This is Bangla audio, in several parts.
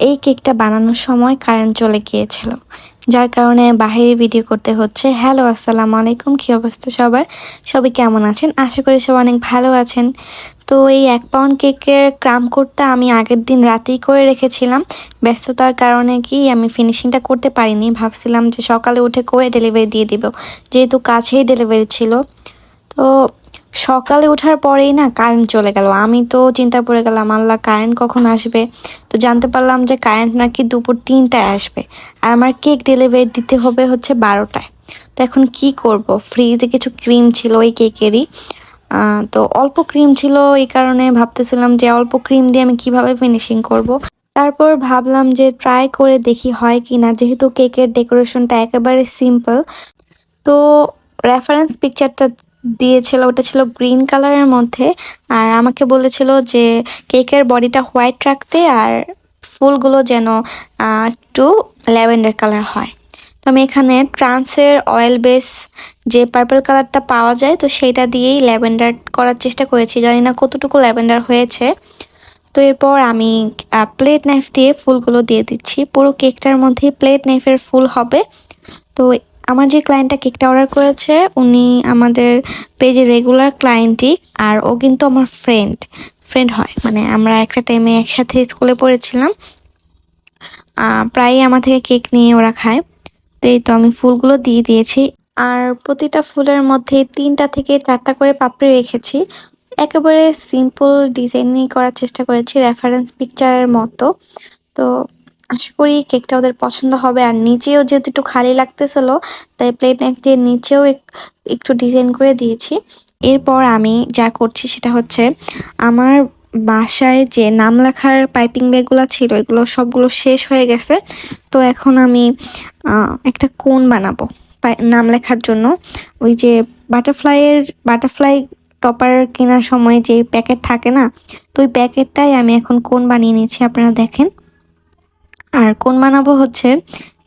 এই কেকটা বানানোর সময় কারেন্ট চলে গিয়েছিল, যার কারণে বাহিরে ভিডিও করতে হচ্ছে। হ্যালো, আসসালামু আলাইকুম, কী অবস্থা সবার? সবাই কেমন আছেন? আশা করি সবাই অনেক ভালো আছেন। তো এই এক পাউন্ড কেকের ক্রাম কোডটা আমি আগের দিন রাতেই করে রেখেছিলাম। ব্যস্ততার কারণে কি আমি ফিনিশিংটা করতে পারিনি। ভাবছিলাম যে সকালে উঠে করে ডেলিভারি দিয়ে দিব। যেহেতু কাছেই ডেলিভারি ছিল। তো সকালে ওঠার পরেই না কারেন্ট চলে গেল। আমি তো চিন্তা পড়ে গেলাম, আল্লাহ কারেন্ট কখন আসবে? তো জানতে পারলাম যে কারেন্ট নাকি দুপুর তিনটায় আসবে। আর আমার কেক ডেলিভারি দিতে হবে হচ্ছে বারোটায়। তো এখন কি করব? ফ্রিজে কিছু ক্রিম ছিল ওই কেকেরই তো অল্প ক্রিম ছিল এই কারণে ভাবতেছিলাম যে অল্প ক্রিম দিয়ে আমি কীভাবে ফিনিশিং করব। তারপর ভাবলাম যে ট্রাই করে দেখি হয় কি না যেহেতু কেকের ডেকোরেশনটা একেবারে সিম্পল তো রেফারেন্স পিকচারটা দিয়েছিল, ওটা ছিল গ্রিন কালারের মধ্যে। আর আমাকে বলেছিল যে কেকের বডিটা হোয়াইট রাখতে আর ফুলগুলো যেন একটু ল্যাভেন্ডার কালার হয়। তো আমি এখানে ট্রান্সের অয়েল বেস যে পার্পল কালারটা পাওয়া যায়, তো সেইটা দিয়েই ল্যাভেন্ডার করার চেষ্টা করেছি। জানি না কতটুকু ল্যাভেন্ডার হয়েছে। তো এরপর আমি প্লেট নাইফ দিয়ে ফুলগুলো দিয়ে দিচ্ছি। পুরো কেকটার মধ্যে প্লেট নাইফের ফুল হবে। তো আমার যে ক্লায়েন্টটা কেকটা অর্ডার করেছে, উনি আমাদের পেজে রেগুলার ক্লায়েন্টই আর ও কিন্তু আমার ফ্রেন্ড ফ্রেন্ড হয়। মানে আমরা একটা টাইমে একসাথে স্কুলে পড়েছিলাম। প্রায়ই আমার থেকে কেক নিয়ে ওরা খায়। তো এই তো আমি ফুলগুলো দিয়ে দিয়েছি। আর প্রতিটা ফুলের মধ্যে তিনটা থেকে চারটা করে পাপড়ি রেখেছি। একেবারে সিম্পল ডিজাইনই করার চেষ্টা করেছি রেফারেন্স পিকচারের মতো। তো আশা করি কেকটা ওদের পছন্দ হবে। আর নিচেও যেহেতু একটু খালি লাগতেছিল, তাই প্লেট নাইফ দিয়ে নিচেও একটু ডিজাইন করে দিয়েছি। এরপর আমি যা করছি সেটা হচ্ছে আমার বাসায় যে নাম লেখার পাইপিং ব্যাগগুলো ছিল, এগুলো সবগুলো শেষ হয়ে গেছে। তো এখন আমি একটা কোন বানাবো নাম লেখার জন্য। ওই যে বাটারফ্লাইয়ের বাটারফ্লাই টপার কেনার সময় যে প্যাকেট থাকে না, তো ওই প্যাকেটটাই আমি এখন কোন বানিয়ে নিয়েছি আপনারা দেখেন। আর কোন বানাবো হচ্ছে,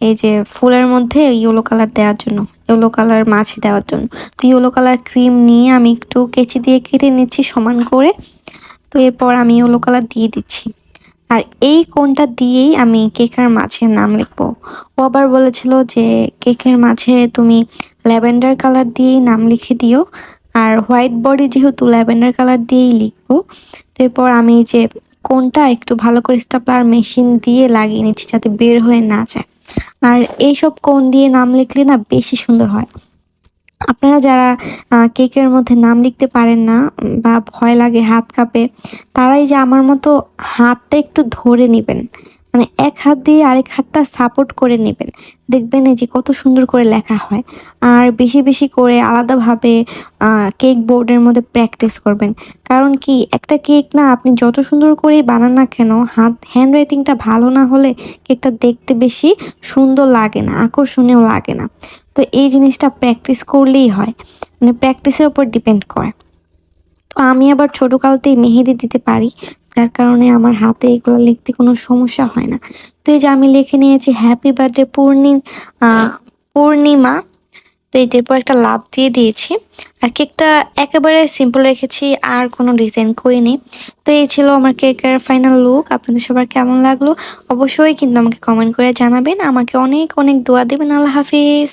এই যে ফুলের মধ্যে ইয়েলো কালার দেওয়ার জন্য ইয়েলো কালার মাছ দেওয়ার জন্য। তো ইয়েলো কালার ক্রিম নিয়ে আমি একটু কেচি দিয়ে কেটে নিচ্ছি সমান করে। তো এরপর আমি ইয়েলো কালার দিয়ে দিচ্ছি। আর এই কোনটা দিয়েই আমি কেকের মাছের নাম লিখব। ও আবার বলেছিল যে কেকের মাঝে তুমি ল্যাভেন্ডার কালার দিয়েই নাম লিখে দিও। আর হোয়াইট বডি যেহেতু ল্যাভেন্ডার কালার দিয়েই লিখব এরপর আমি যে কোনটা একটু ভালো করে স্টাপলার মেশিন দিয়ে লাগিয়ে নিচ্ছি যাতে বের হয়ে না যায়। আর এইসব কোন দিয়ে নাম লিখলে না বেশি সুন্দর হয়। আপনারা যারা কেকের মধ্যে নাম লিখতে পারেন না, বা ভয় লাগে, হাত কাঁপে, তারাই যে আমার মতো হাতটা একটু ধরে নেবেন। মানে এক হাত দিয়ে আরেক হাতটা সাপোর্ট করে নেবেন। দেখবেন এই যে কত সুন্দর করে লেখা হয়। আর বেশি বেশি করে আলাদাভাবে কেক বোর্ডের মধ্যে প্র্যাকটিস করবেন। কারণ কি, একটা কেক না আপনি যত সুন্দর করেই বানান না কেন, হাত হ্যান্ড রাইটিংটা ভালো না হলে কেকটা দেখতে বেশি সুন্দর লাগে না, আকর্ষণীয় লাগে না। তো এই জিনিসটা প্র্যাকটিস করলেই হয়। মানে প্র্যাকটিসের উপর ডিপেন্ড করে। তো আমি আবার ছোটোকালতেই মেহেদি দিতে পারি। যার কারণে আমার হাতে এগুলো লিখতে কোনো সমস্যা হয় না। তো এই যে আমি লিখে নিয়েছি হ্যাপি বার্থডে পূর্ণি পূর্ণিমা। তো এই এরপর একটা লাভ দিয়ে দিয়েছি। আর কেকটা একেবারে সিম্পল রেখেছি, আর কোনো ডিজাইন করিনি তো এই ছিল আমার কেকের ফাইনাল লুক আপনাদের সবার কেমন লাগল? অবশ্যই কিন্তু আমাকে কমেন্ট করে জানাবেন। আমাকে অনেক অনেক দোয়া দেবেন। আল্লাহ হাফিজ।